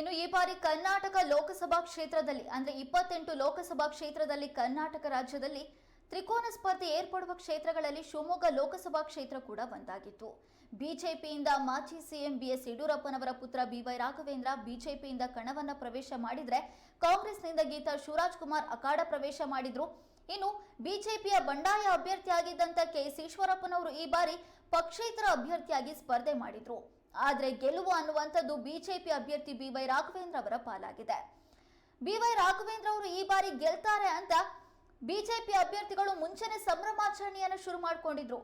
ಇನ್ನು ಈ ಬಾರಿ ಕರ್ನಾಟಕ ಲೋಕಸಭಾ ಕ್ಷೇತ್ರದಲ್ಲಿ, ಅಂದ್ರೆ ಇಪ್ಪತ್ತೆಂಟು ಲೋಕಸಭಾ ಕ್ಷೇತ್ರದಲ್ಲಿ ಕರ್ನಾಟಕ ರಾಜ್ಯದಲ್ಲಿ ತ್ರಿಕೋನ ಸ್ಪರ್ಧೆ ಏರ್ಪಡುವ ಕ್ಷೇತ್ರಗಳಲ್ಲಿ ಶಿವಮೊಗ್ಗ ಲೋಕಸಭಾ ಕ್ಷೇತ್ರ ಕೂಡ ಒಂದಾಗಿತ್ತು. ಬಿಜೆಪಿಯಿಂದ ಮಾಜಿ ಸಿಎಂ ಬಿಎಸ್ ಯಡಿಯೂರಪ್ಪನವರ ಪುತ್ರ ಬಿವೈ ರಾಘವೇಂದ್ರ ಬಿಜೆಪಿಯಿಂದ ಕಣವನ್ನ ಪ್ರವೇಶ ಮಾಡಿದ್ರೆ ಕಾಂಗ್ರೆಸ್ನಿಂದ ಗೀತಾ ಶಿವರಾಜ್ ಕುಮಾರ್ ಅಖಾಡ ಪ್ರವೇಶ ಮಾಡಿದ್ರು. ಇನ್ನು ಬಿಜೆಪಿಯ ಬಂಡಾಯ ಅಭ್ಯರ್ಥಿಯಾಗಿದ್ದಂತ ಕೆಎಸ್ ಈಶ್ವರಪ್ಪನವರು ಈ ಬಾರಿ ಪಕ್ಷೇತರ ಅಭ್ಯರ್ಥಿಯಾಗಿ ಸ್ಪರ್ಧೆ ಮಾಡಿದ್ರು. ಆದ್ರೆ ಗೆಲುವು ಅನ್ನುವಂಥದ್ದು ಬಿಜೆಪಿ ಅಭ್ಯರ್ಥಿ ಬಿವೈ ರಾಘವೇಂದ್ರ ಅವರ ಪಾಲಾಗಿದೆ. ಬಿವೈ ರಾಘವೇಂದ್ರ ಅವರು ಈ ಬಾರಿ ಗೆಲ್ತಾರೆ ಅಂತ ಬಿಜೆಪಿ ಅಭ್ಯರ್ಥಿಗಳು ಮುಂಚೆನೆ ಸಂಭ್ರಮಾಚರಣೆಯನ್ನು ಶುರು ಮಾಡಿಕೊಂಡಿದ್ರು.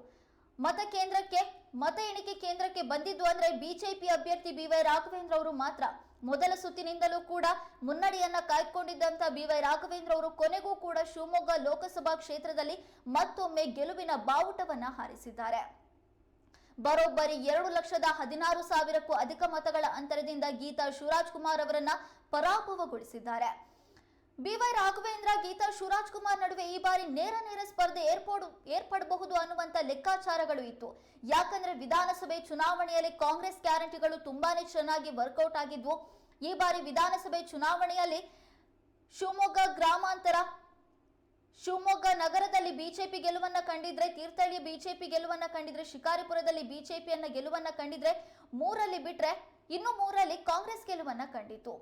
ಮತ ಕೇಂದ್ರಕ್ಕೆ, ಮತ ಎಣಿಕೆ ಕೇಂದ್ರಕ್ಕೆ ಬಂದಿದ್ದು ಅಂದ್ರೆ ಬಿಜೆಪಿ ಅಭ್ಯರ್ಥಿ ಬಿವೈ ರಾಘವೇಂದ್ರ ಅವರು ಮಾತ್ರ. ಮೊದಲ ಸುತ್ತಿನಿಂದಲೂ ಕೂಡ ಮುನ್ನಡೆಯನ್ನ ಕಾಯ್ದುಕೊಂಡಿದ್ದಂತ ಬಿವೈ ರಾಘವೇಂದ್ರ ಅವರು ಕೊನೆಗೂ ಕೂಡ ಶಿವಮೊಗ್ಗ ಲೋಕಸಭಾ ಕ್ಷೇತ್ರದಲ್ಲಿ ಮತ್ತೊಮ್ಮೆ ಗೆಲುವಿನ ಬಾವುಟವನ್ನ ಹಾರಿಸಿದ್ದಾರೆ. ಬರೋಬ್ಬರಿ ಎರಡು ಲಕ್ಷದ ಹದಿನಾರು ಸಾವಿರಕ್ಕೂ ಅಧಿಕ ಮತಗಳ ಅಂತರದಿಂದ ಗೀತಾ ಶಿವರಾಜ್ ಕುಮಾರ್ ಅವರನ್ನ ಪರಾಭವಗೊಳಿಸಿದ್ದಾರೆ. ಬಿವೈ ರಾಘವೇಂದ್ರ ಗೀತಾ ಶಿವರಾಜ್ ಕುಮಾರ್ ನಡುವೆ ಈ ಬಾರಿ ನೇರ ನೇರ ಸ್ಪರ್ಧೆ ಏರ್ಪಡು, ಏರ್ಪಡಬಹುದು ಅನ್ನುವಂತ ಲೆಕ್ಕಾಚಾರಗಳು ಇತ್ತು. ಯಾಕಂದ್ರೆ ವಿಧಾನಸಭೆ ಚುನಾವಣೆಯಲ್ಲಿ ಕಾಂಗ್ರೆಸ್ ಗ್ಯಾರಂಟಿಗಳು ತುಂಬಾನೇ ಚೆನ್ನಾಗಿ ವರ್ಕೌಟ್ ಆಗಿದ್ವು. ಈ ಬಾರಿ ವಿಧಾನಸಭೆ ಚುನಾವಣೆಯಲ್ಲಿ ಶಿವಮೊಗ್ಗ ಗ್ರಾಮಾಂತರ ಶಿವಮೊಗ್ಗ ನಗರದಲ್ಲಿ ಬಿಜೆಪಿ ಗೆಲುವನ್ನ ಕಂಡಿದ್ರೆ ತೀರ್ಥಹಳ್ಳಿ ಬಿಜೆಪಿ ಗೆಲುವನ್ನ ಕಂಡಿದ್ರೆ ಶಿಕಾರಿಪುರದಲ್ಲಿ ಬಿಜೆಪಿಯನ್ನ ಗೆಲುವನ್ನ ಕಂಡಿದ್ರೆ ಮೂರಲ್ಲಿ ಬಿಟ್ರೆ ಇನ್ನು ಮೂರಲ್ಲಿ ಕಾಂಗ್ರೆಸ್ ಗೆಲುವನ್ನ ಕಂಡಿತು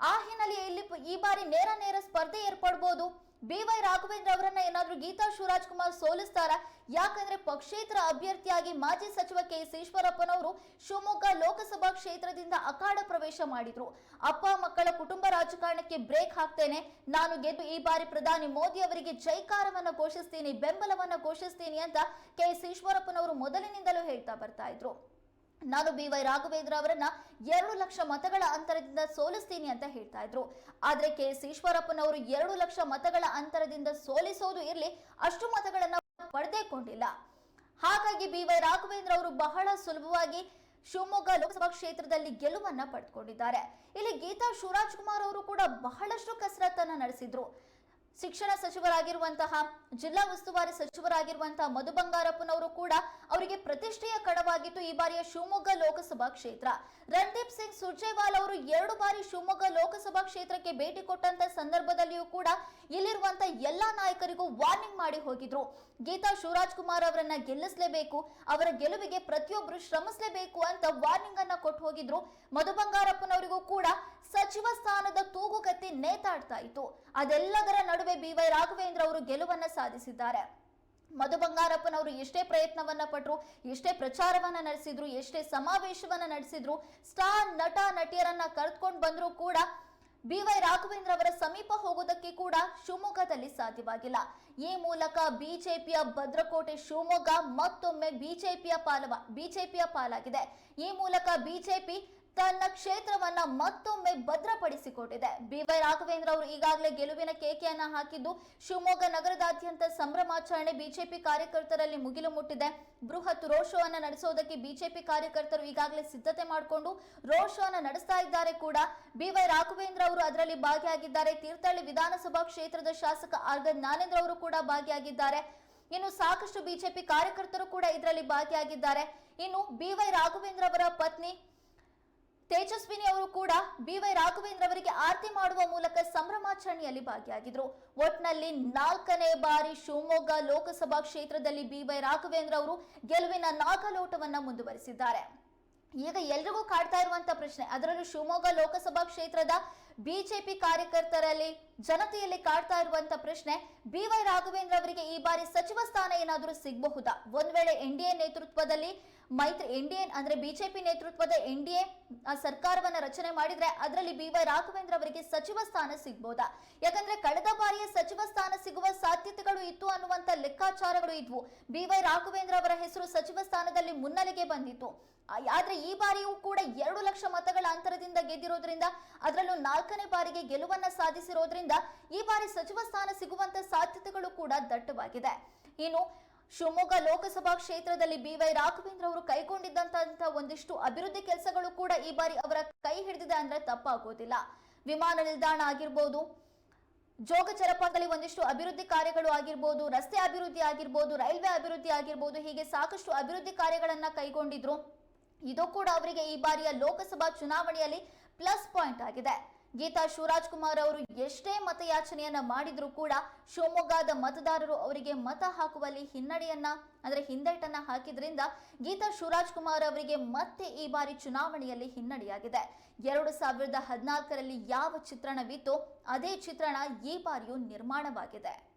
ಆ ಹಿನ್ನೆಲೆಯಲ್ಲಿ ಈ ಬಾರಿ ನೇರ ನೇರ ಸ್ಪರ್ಧೆ ಏರ್ಪಡ್ಬೋದು. ಬಿ ವೈ ರಾಘವೇಂದ್ರ ಅವರನ್ನ ಏನಾದರೂ ಗೀತಾ ಶಿವರಾಜ್ ಕುಮಾರ್ ಸೋಲಿಸ್ತಾರ? ಯಾಕಂದ್ರೆ ಪಕ್ಷೇತರ ಅಭ್ಯರ್ಥಿಯಾಗಿ ಮಾಜಿ ಸಚಿವ ಕೆ ಎಸ್ ಈಶ್ವರಪ್ಪನವರು ಶಿವಮೊಗ್ಗ ಲೋಕಸಭಾ ಕ್ಷೇತ್ರದಿಂದ ಅಖಾಡ ಪ್ರವೇಶ ಮಾಡಿದ್ರು. ಅಪ್ಪ, ಮಕ್ಕಳ ಕುಟುಂಬ ರಾಜಕಾರಣಕ್ಕೆ ಬ್ರೇಕ್ ಹಾಕ್ತೇನೆ. ನಾನು ಗೆದ್ದು ಈ ಬಾರಿ ಪ್ರಧಾನಿ ಮೋದಿ ಅವರಿಗೆ ಜೈಕಾರವನ್ನ ಘೋಷಿಸ್ತೀನಿ, ಬೆಂಬಲವನ್ನ ಘೋಷಿಸ್ತೀನಿ ಅಂತ ಕೆ ಈಶ್ವರಪ್ಪನವರು ಮೊದಲಿನಿಂದಲೂ ಹೇಳ್ತಾ ಬರ್ತಾ ಇದ್ರು. ನಾನು ಬಿ ವೈ ರಾಘವೇಂದ್ರ ಅವರನ್ನ ಎರಡು ಲಕ್ಷ ಮತಗಳ ಅಂತರದಿಂದ ಸೋಲಿಸ್ತೀನಿ ಅಂತ ಹೇಳ್ತಾ ಇದ್ರು. ಆದ್ರೆ ಕೆ ಎಸ್ ಈಶ್ವರಪ್ಪನವರು ಎರಡು ಲಕ್ಷ ಮತಗಳ ಅಂತರದಿಂದ ಸೋಲಿಸೋದು ಇರಲಿ, ಅಷ್ಟು ಮತಗಳನ್ನ ಪಡೆದೇಕೊಂಡಿಲ್ಲ ಹಾಗಾಗಿ ಬಿ ವೈ ರಾಘವೇಂದ್ರ ಅವರು ಬಹಳ ಸುಲಭವಾಗಿ ಶಿವಮೊಗ್ಗ ಲೋಕಸಭಾ ಕ್ಷೇತ್ರದಲ್ಲಿ ಗೆಲುವನ್ನ ಪಡೆದುಕೊಂಡಿದ್ದಾರೆ ಇಲ್ಲಿ ಗೀತಾ ಶಿವರಾಜ್ ಕುಮಾರ್ ಅವರು ಕೂಡ ಬಹಳಷ್ಟು ಕಸರತ್ತನ್ನ ನಡೆಸಿದ್ರು. ಶಿಕ್ಷಣ ಸಚಿವರಾಗಿರುವಂತಹ, ಜಿಲ್ಲಾ ಉಸ್ತುವಾರಿ ಸಚಿವರಾಗಿರುವಂತಹ ಮಧು ಬಂಗಾರಪ್ಪನವರು ಕೂಡ ಅವರಿಗೆ ಪ್ರತಿಷ್ಠೆಯ ಕಡವಾಗಿತ್ತು ಈ ಬಾರಿಯ ಶಿವಮೊಗ್ಗ ಲೋಕಸಭಾ ಕ್ಷೇತ್ರ. ರಣದೀಪ್ ಸಿಂಗ್ ಸುರ್ಜೇವಾಲ್ ಅವರು ಎರಡು ಬಾರಿ ಶಿವಮೊಗ್ಗ ಲೋಕಸಭಾ ಕ್ಷೇತ್ರಕ್ಕೆ ಭೇಟಿ ಕೊಟ್ಟಂತ ಸಂದರ್ಭದಲ್ಲಿಯೂ ಕೂಡ ಇಲ್ಲಿರುವಂತಹ ಎಲ್ಲಾ ನಾಯಕರಿಗೂ ವಾರ್ನಿಂಗ್ ಮಾಡಿ ಹೋಗಿದ್ರು. ಗೀತಾ ಶಿವರಾಜ್ ಕುಮಾರ್ ಅವರನ್ನ ಗೆಲ್ಲಿಸಲೇಬೇಕು, ಅವರ ಗೆಲುವಿಗೆ ಪ್ರತಿಯೊಬ್ಬರು ಶ್ರಮಿಸಲೇಬೇಕು ಅಂತ ವಾರ್ನಿಂಗ್ ಅನ್ನ ಕೊಟ್ಟು ಹೋಗಿದ್ರು. ಮಧು ಬಂಗಾರಪ್ಪನವರಿಗೂ ಕೂಡ ಸಚಿವ ಸ್ಥಾನದ ತೂಗುಗತ್ತಿ ನೇತಾಡ್ತಾ ಇತ್ತು. ಅದೆಲ್ಲದರ ನಡುವೆ ಬಿ ವೈ ರಾಘವೇಂದ್ರ ಅವರು ಗೆಲುವನ್ನ ಸಾಧಿಸಿದ್ದಾರೆ. ಮಧು ಬಂಗಾರಪ್ಪನವರು ಎಷ್ಟೇ ಪ್ರಯತ್ನವನ್ನ ಪಟ್ಟರು ಎಷ್ಟೇ ಪ್ರಚಾರವನ್ನ ನಡೆಸಿದ್ರು, ಎಷ್ಟೇ ಸಮಾವೇಶವನ್ನ ನಡೆಸಿದ್ರು, ಸ್ಟಾರ್ ನಟ, ನಟಿಯರನ್ನ ಕರೆದುಕೊಂಡು ಬಂದ್ರು ಕೂಡ ಬಿ ವೈ ರಾಘವೇಂದ್ರ ಅವರ ಸಮೀಪ ಹೋಗೋದಕ್ಕೆ ಕೂಡ ಶಿವಮೊಗ್ಗದಲ್ಲಿ ಸಾಧ್ಯವಾಗಿಲ್ಲ. ಈ ಮೂಲಕ ಬಿಜೆಪಿಯ ಭದ್ರಕೋಟೆ ಶಿವಮೊಗ್ಗ ಮತ್ತೊಮ್ಮೆ ಬಿಜೆಪಿಯ ಪಾಲವ, ಬಿಜೆಪಿಯ ಪಾಲಾಗಿದೆ. ಈ ಮೂಲಕ ಬಿಜೆಪಿ ತನ್ನ ಕ್ಷೇತ್ರವನ್ನ ಮತ್ತೊಮ್ಮೆ ಭದ್ರಪಡಿಸಿಕೊಂಡಿದೆ ಬಿವೈ ರಾಘವೇಂದ್ರ ಅವರು ಈಗಾಗಲೇ ಗೆಲುವಿನ ಕೇಕೆಯನ್ನ ಹಾಕಿದ್ದು ಶಿವಮೊಗ್ಗ ನಗರದಾದ್ಯಂತ ಸಂಭ್ರಮಾಚರಣೆ ಬಿಜೆಪಿ ಕಾರ್ಯಕರ್ತರಲ್ಲಿ ಮುಗಿಲು ಮುಟ್ಟಿದೆ. ಬೃಹತ್ ರೋಡ್ ಶೋ ಅನ್ನ ನಡೆಸೋದಕ್ಕೆ ಬಿಜೆಪಿ ಕಾರ್ಯಕರ್ತರು ಈಗಾಗಲೇ ಸಿದ್ಧತೆ ಮಾಡಿಕೊಂಡು ರೋಡ್ ಶೋ ಅನ್ನ ನಡೆಸ್ತಾ ಇದ್ದಾರೆ ಕೂಡ. ಬಿವೈ ರಾಘವೇಂದ್ರ ಅವರು ಅದರಲ್ಲಿ ಭಾಗಿಯಾಗಿದ್ದಾರೆ. ತೀರ್ಥಹಳ್ಳಿ ವಿಧಾನಸಭಾ ಕ್ಷೇತ್ರದ ಶಾಸಕ ಆರ್ಗ ಜ್ಞಾನೇಂದ್ರ ಅವರು ಕೂಡ ಭಾಗಿಯಾಗಿದ್ದಾರೆ. ಇನ್ನು ಸಾಕಷ್ಟು ಬಿಜೆಪಿ ಕಾರ್ಯಕರ್ತರು ಕೂಡ ಇದರಲ್ಲಿ ಭಾಗಿಯಾಗಿದ್ದಾರೆ. ಇನ್ನು ಬಿವೈ ರಾಘವೇಂದ್ರ ಅವರ ಪತ್ನಿ ತೇಜಸ್ವಿನಿ ಅವರು ಕೂಡ ಬಿವೈ ರಾಘವೇಂದ್ರ ಅವರಿಗೆ ಆರತಿ ಮಾಡುವ ಮೂಲಕ ಸಂಭ್ರಮಾಚರಣೆಯಲ್ಲಿ ಭಾಗಿಯಾಗಿದ್ರು. ಒಟ್ನಲ್ಲಿ ನಾಲ್ಕನೇ ಬಾರಿ ಶಿವಮೊಗ್ಗ ಲೋಕಸಭಾ ಕ್ಷೇತ್ರದಲ್ಲಿ ಬಿವೈ ರಾಘವೇಂದ್ರ ಅವರು ಗೆಲುವಿನ ನಾಗಲೋಟವನ್ನ ಮುಂದುವರಿಸಿದ್ದಾರೆ. ಈಗ ಎಲ್ರಿಗೂ ಕಾಡ್ತಾ ಇರುವಂತ ಪ್ರಶ್ನೆ, ಅದರಲ್ಲೂ ಶಿವಮೊಗ್ಗ ಲೋಕಸಭಾ ಕ್ಷೇತ್ರದ ಬಿಜೆಪಿ ಕಾರ್ಯಕರ್ತರಲ್ಲಿ ಜನತೆಯಲ್ಲಿ ಕಾಡ್ತಾ ಇರುವಂತ ಪ್ರಶ್ನೆ, ಬಿ ವೈ ರಾಘವೇಂದ್ರ ಅವರಿಗೆ ಈ ಬಾರಿ ಸಚಿವ ಸ್ಥಾನ ಏನಾದರೂ ಸಿಗಬಹುದಾ? ಒಂದ್ ವೇಳೆ ಎನ್ ಡಿ ನೇತೃತ್ವದಲ್ಲಿ ಮೈತ್ರಿ ಎನ್ ಡಿ ಎ ಅಂದ್ರೆ ಬಿಜೆಪಿ ನೇತೃತ್ವದ ಎನ್ ಡಿ ಎ ಸರ್ಕಾರವನ್ನ ರಚನೆ ಮಾಡಿದ್ರೆ ಅದರಲ್ಲಿ ಬಿ ವೈ ರಾಘವೇಂದ್ರ ಅವರಿಗೆ ಸಚಿವ ಸ್ಥಾನ ಸಿಗ್ಬೋದಾ? ಯಾಕಂದ್ರೆ ಕಳೆದ ಬಾರಿಯ ಸಚಿವ ಸ್ಥಾನ ಸಿಗುವ ಸಾಧ್ಯತೆಗಳು ಇತ್ತು ಅನ್ನುವಂತ ಲೆಕ್ಕಾಚಾರಗಳು ಇದ್ವು. ಬಿ ವೈ ರಾಘವೇಂದ್ರ ಅವರ ಹೆಸರು ಸಚಿವ ಸ್ಥಾನದಲ್ಲಿ ಮುನ್ನೆಲೆಗೆ ಬಂದಿತ್ತು. ಆದ್ರೆ ಈ ಬಾರಿಯೂ ಕೂಡ ಎರಡು ಲಕ್ಷ ಮತಗಳ ಅಂತರದಿಂದ ಗೆದ್ದಿರೋದ್ರಿಂದ, ಅದರಲ್ಲೂ ನಾಲ್ಕನೇ ಬಾರಿಗೆ ಗೆಲುವನ್ನ ಸಾಧಿಸಿರೋದ್ರಿಂದ ಈ ಬಾರಿ ಸಚಿವ ಸ್ಥಾನ ಸಿಗುವಂತ ಸಾಧ್ಯತೆಗಳು ಕೂಡ ದಟ್ಟವಾಗಿದೆ. ಇನ್ನು ಶಿವಮೊಗ್ಗ ಲೋಕಸಭಾ ಕ್ಷೇತ್ರದಲ್ಲಿ ಬಿವೈ ರಾಘವೇಂದ್ರ ಅವರು ಕೈಗೊಂಡಿದ್ದಂತಹ ಒಂದಿಷ್ಟು ಅಭಿವೃದ್ಧಿ ಕೆಲಸಗಳು ಕೂಡ ಈ ಬಾರಿ ಅವರ ಕೈ ಹಿಡಿದಿದೆ ಅಂದ್ರೆ ತಪ್ಪಾಗೋದಿಲ್ಲ. ವಿಮಾನ ನಿಲ್ದಾಣ ಆಗಿರ್ಬೋದು, ಜೋಗ ಜಲಪಾತದಲ್ಲಿ ಒಂದಿಷ್ಟು ಅಭಿವೃದ್ಧಿ ಕಾರ್ಯಗಳು ಆಗಿರ್ಬೋದು, ರಸ್ತೆ ಅಭಿವೃದ್ಧಿ ಆಗಿರ್ಬೋದು, ರೈಲ್ವೆ ಅಭಿವೃದ್ಧಿ ಆಗಿರ್ಬೋದು, ಹೀಗೆ ಸಾಕಷ್ಟು ಅಭಿವೃದ್ಧಿ ಕಾರ್ಯಗಳನ್ನ ಕೈಗೊಂಡಿದ್ರು. ಇದು ಕೂಡ ಅವರಿಗೆ ಈ ಬಾರಿಯ ಲೋಕಸಭಾ ಚುನಾವಣೆಯಲ್ಲಿ ಪ್ಲಸ್ ಪಾಯಿಂಟ್ ಆಗಿದೆ. ಗೀತಾ ಶಿವರಾಜ್ ಕುಮಾರ್ ಅವರು ಎಷ್ಟೇ ಮತಯಾಚನೆಯನ್ನ ಮಾಡಿದ್ರೂ ಕೂಡ ಶಿವಮೊಗ್ಗದ ಮತದಾರರು ಅವರಿಗೆ ಮತ ಹಾಕುವಲ್ಲಿ ಹಿನ್ನಡೆಯನ್ನ, ಅಂದ್ರೆ ಹಿಂದೇಟನ್ನ ಹಾಕಿದ್ರಿಂದ ಗೀತಾ ಶಿವರಾಜ್ ಕುಮಾರ್ ಅವರಿಗೆ ಮತ್ತೆ ಈ ಬಾರಿ ಚುನಾವಣೆಯಲ್ಲಿ ಹಿನ್ನಡೆಯಾಗಿದೆ. ಎರಡು ಸಾವಿರದ ಹದಿನಾಲ್ಕರಲ್ಲಿ ಯಾವ ಚಿತ್ರಣವಿತ್ತು ಅದೇ ಚಿತ್ರಣ ಈ ಬಾರಿಯೂ ನಿರ್ಮಾಣವಾಗಿದೆ.